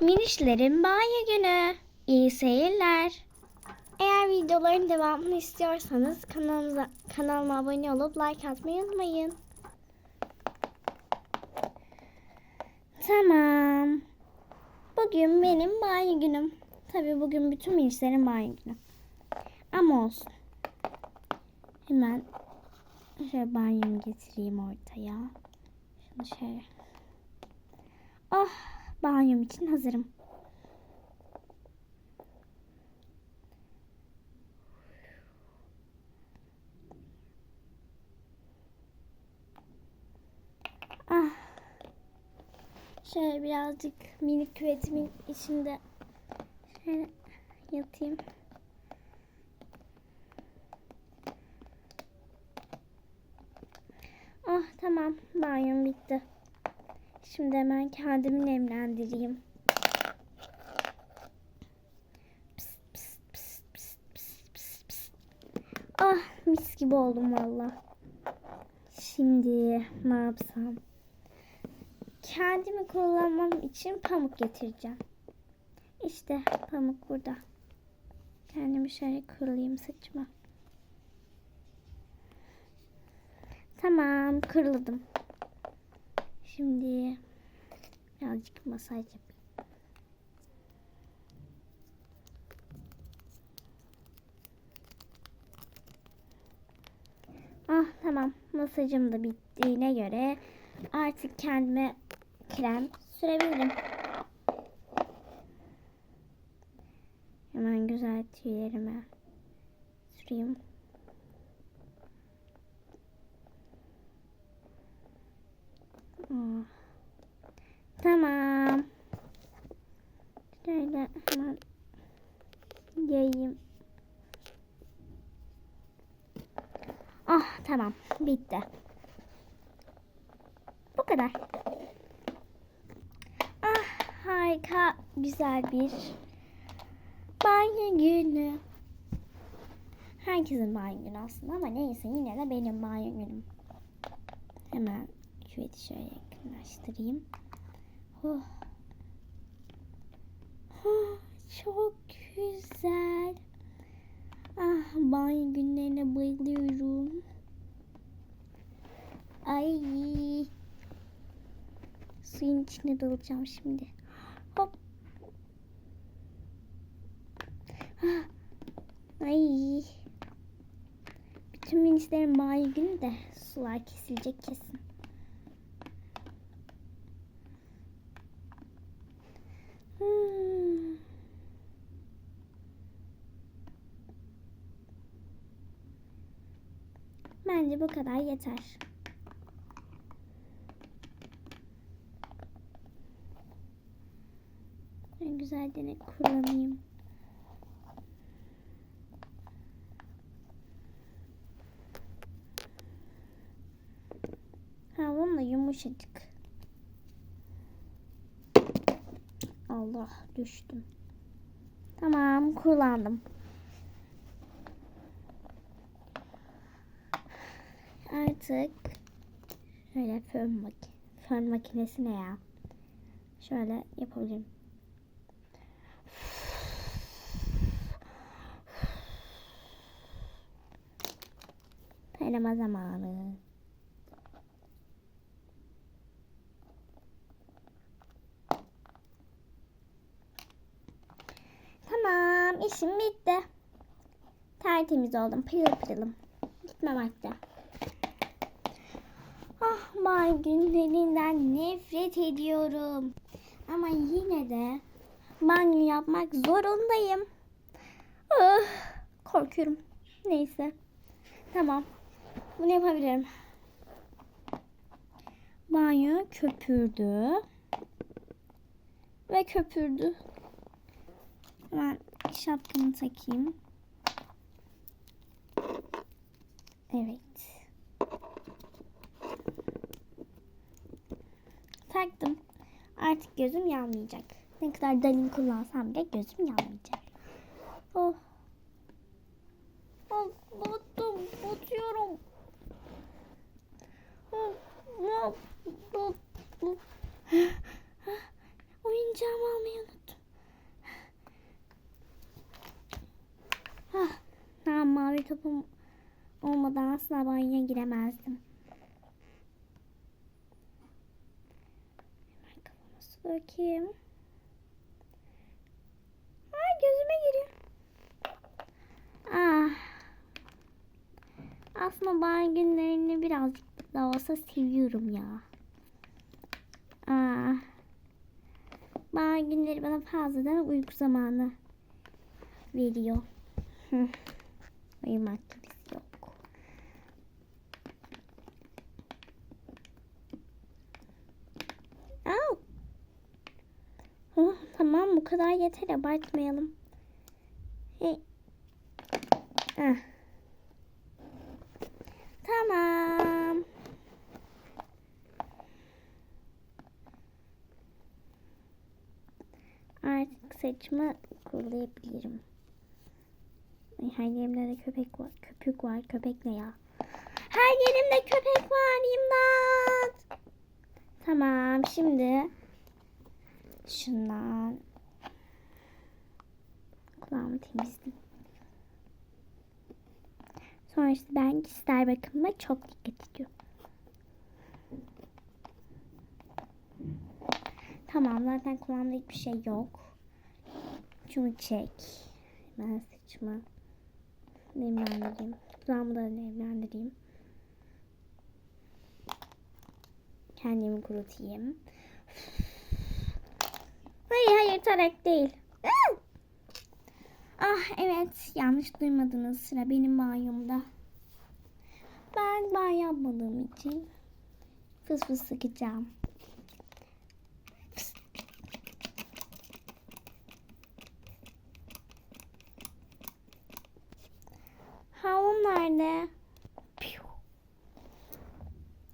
Minişlerin banyo günü. İyi seyirler. Eğer videoların devamını istiyorsanız kanalımıza, kanalıma abone olup like atmayı unutmayın. Tamam. Bugün benim banyo günüm. Tabii bugün bütün minişlerin banyo günü. Ama olsun. Hemen şöyle banyomu getireyim ortaya. Şunu şöyle. Oh, banyom için hazırım. Ah. Şöyle birazcık minik küvetimin içinde şöyle yatayım. Ah tamam banyom bitti. Şimdi hemen kendimi nemlendireyim. Ah mis gibi oldum valla. Şimdi ne yapsam? Kendimi kullanmam için pamuk getireceğim. İşte pamuk burada. Kendimi şöyle kurulayım saçıma. Tamam kırıldım. Şimdi birazcık masaj yapayım. Ah tamam masajım da bittiğine göre artık kendime krem sürebilirim. Hemen güzel tüylerime süreyim. Ah. Tamam. Şöyle hemen yayayım. Ah tamam bitti. Bu kadar. Ah harika güzel bir banyo günü. Herkesin banyo günü aslında ama neyse yine de benim banyo günüm. Hemen küveti şöyle yakınlaştırayım. Oh. Oh, çok güzel. Ah banyo günlerine bayılıyorum. Ay. Suyun içine dalacağım şimdi. Hop. Ah. Ay. Bütün minislerin banyo günü de sular kesilecek kesin. Bence bu kadar yeter. Ben güzel de kullanayım. Ha bununla yumuşacık. Allah düştüm. Tamam kullandım. Artık şöyle fön, mak fön makinesi ne ya? Şöyle yapabilirim. Deneme zamanı. Tamam işim bitti. Tertemiz oldum. Pırıl pırılım. Gitme vakti. Ah may günlerinden nefret ediyorum. Ama yine de banyo yapmak zorundayım. Ah, korkuyorum. Neyse. Tamam. Bunu yapabilirim. Banyo köpürdü. Ve köpürdü. Hemen şapkamı takayım. Evet. Taktım. Artık gözüm yanmayacak. Ne kadar dalin kullansam bile gözüm yanmayacak. Oh. Oh, battım. Batıyorum. Oh, oh, oh, oh. oyuncağımı almayı unuttum. Ah, tamam mavi topum olmadan asla banyoya giremezdim. Hemen dökeyim. Ay gözüme giriyor. Ah. Aslında banyo günlerini birazcık da olsa seviyorum ya. Ah. Banyo günleri bana fazladan uyku zamanı veriyor. Uyumak gibisi yok. Au. Tamam bu kadar yeter abartmayalım. Hey. Ah. Tamam. Artık saçımı kurulayabilirim. Ay, her yerimde de köpek var. Köpük var. Köpek ne ya? Her yerimde köpek var. İmdat. Tamam şimdi şundan kulağımı temizleyeyim. Sonra işte ben kişisel bakımıma çok dikkat ediyorum. Tamam zaten kulağımda hiçbir şey yok. Şunu çek. Ben saçımı nemlendireyim. Kulağımı da nemlendireyim. Kendimi kurutayım. Tarak değil. Ah evet yanlış duymadınız sıra benim banyomda. Ben banyo yapmadığım için fıs fıs sıkacağım. Havlum nerede? Piu.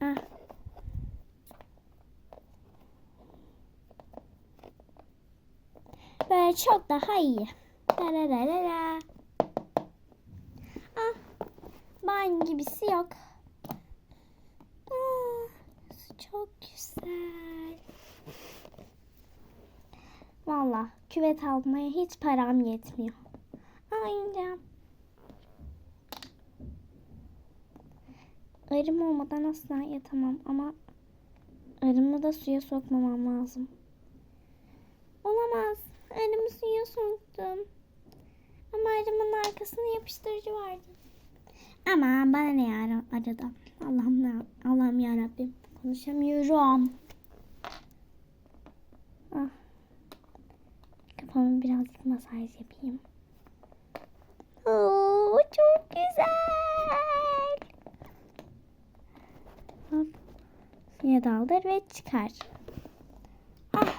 Ah. Böyle çok daha iyi. La. Ah, banyo gibisi yok. Ah, çok güzel. Valla küvet almaya hiç param yetmiyor. Aynen. Arım olmadan asla yatamam ama arımı da suya sokmamam lazım. Olamaz. Arımı suya soktum. Ama arımın arkasına yapıştırıcı vardı. Ama bana ne ya arada. Allah'ım Allah'ım ya Rabbim. Konuşamıyorum. Ah. Kafama birazcık masaj yapayım. Oo, çok güzel. Suya daldır ve çıkar. Ah.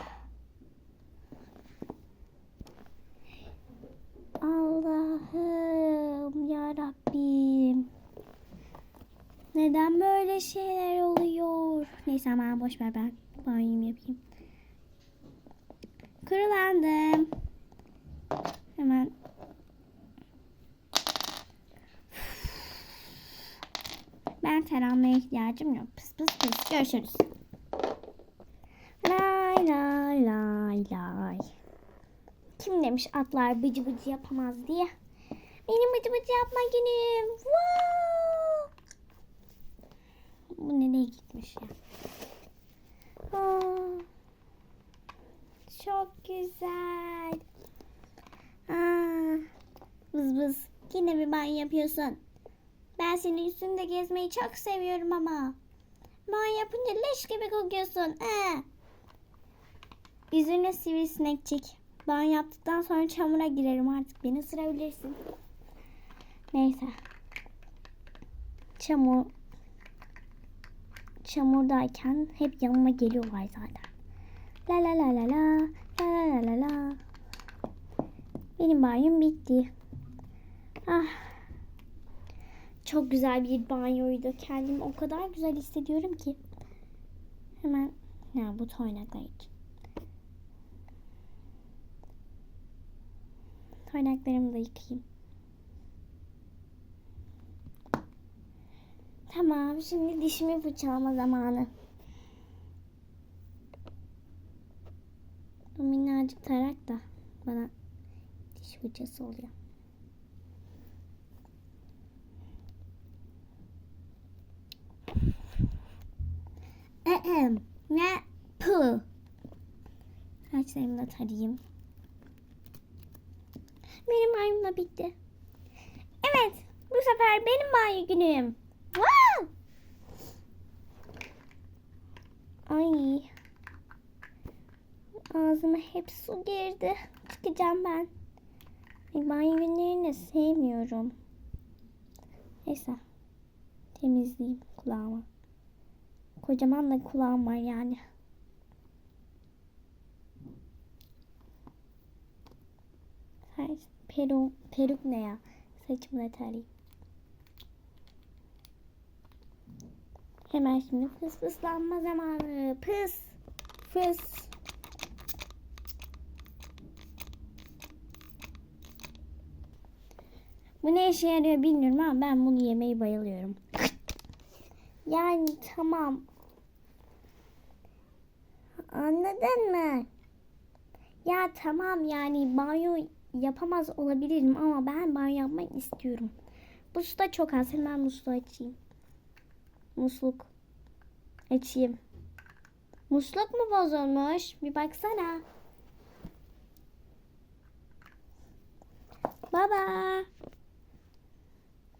Allah'ım ya Rabbim. Neden böyle şeyler oluyor? Neyse ama boş ver ben banyomu yapayım. Kurulandım. Hemen Ben taranmaya ihtiyacım yok. Pıs pıs pıs. Görüşürüz. Lay lay lay lay. Kim demiş atlar bıcı bıcı yapamaz diye. Benim bıcı bıcı yapma günüm. Wow! Bu nereye gitmiş ya? Aa, çok güzel. Aa, vız vız. Yine bir banyo yapıyorsun. Ben senin üstünde gezmeyi çok seviyorum ama. Banyo yapınca leş gibi kokuyorsun. Ee. Yüzüne sivrisinek çek. Banyo yaptıktan sonra çamura girerim artık. Beni ısırabilirsin. Neyse. Çamur çamurdayken hep yanıma geliyorlar zaten. La la la la la la la la la. Benim banyom bitti. Ah. Çok güzel bir banyoydu. Kendimi o kadar güzel hissediyorum ki. Hemen ya bu toynaklar için. Toynaklarımı da yıkayayım. Tamam, şimdi dişimi fırçalama zamanı. birazcık tarak da bana diş fırçası oluyor. Ahem. Ne? Pı. Saçlarımı da tarayayım. Benim banyom da bitti. Evet. Bu sefer benim banyo günüm. Wow! Ay. Ağzıma hep su girdi. Çıkacağım ben. Ben günlerini sevmiyorum. Neyse. Temizleyeyim kulağımı. Kocaman da kulağım var yani. Saç, peruk, peruk ne ya? Saçımı da tarayayım. Hemen şimdi fıs fıslanma zamanı. Pıs. Fıs. Bu ne işe yarıyor bilmiyorum ama ben bunu yemeyi bayılıyorum. Yani tamam. Anladın mı? Ya tamam yani banyo yapamaz olabilirim ama ben banyo yapmak istiyorum. Bu su da çok az. Hemen musluğu açayım. Musluk. Açayım. Musluk mu bozulmuş? Bir baksana. Baba.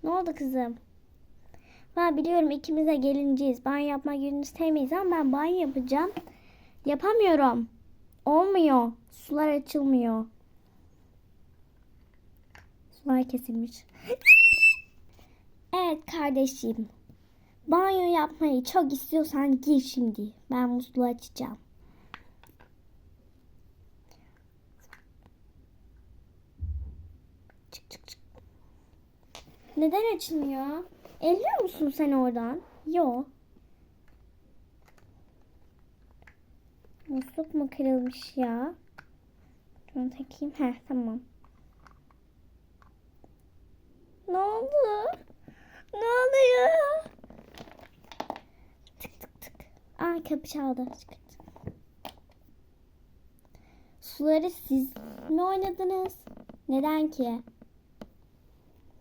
Ne oldu kızım? Ha biliyorum ikimiz de gelinciyiz. Banyo yapma gününü sevmeyiz ama ben banyo yapacağım. Yapamıyorum. Olmuyor. Sular açılmıyor. Sular kesilmiş. evet kardeşim. Banyo yapmayı çok istiyorsan gir şimdi. Ben musluğu açacağım. Çık çık çık. Neden açılmıyor? Elliyor musun sen oradan? Yo. Musluk mu kırılmış ya? Şunu takayım. Heh tamam. Ne oldu? Ne oluyor? Aa kapı çaldı. Suları siz mi oynadınız? Neden ki?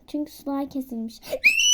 Çünkü sular kesilmiş.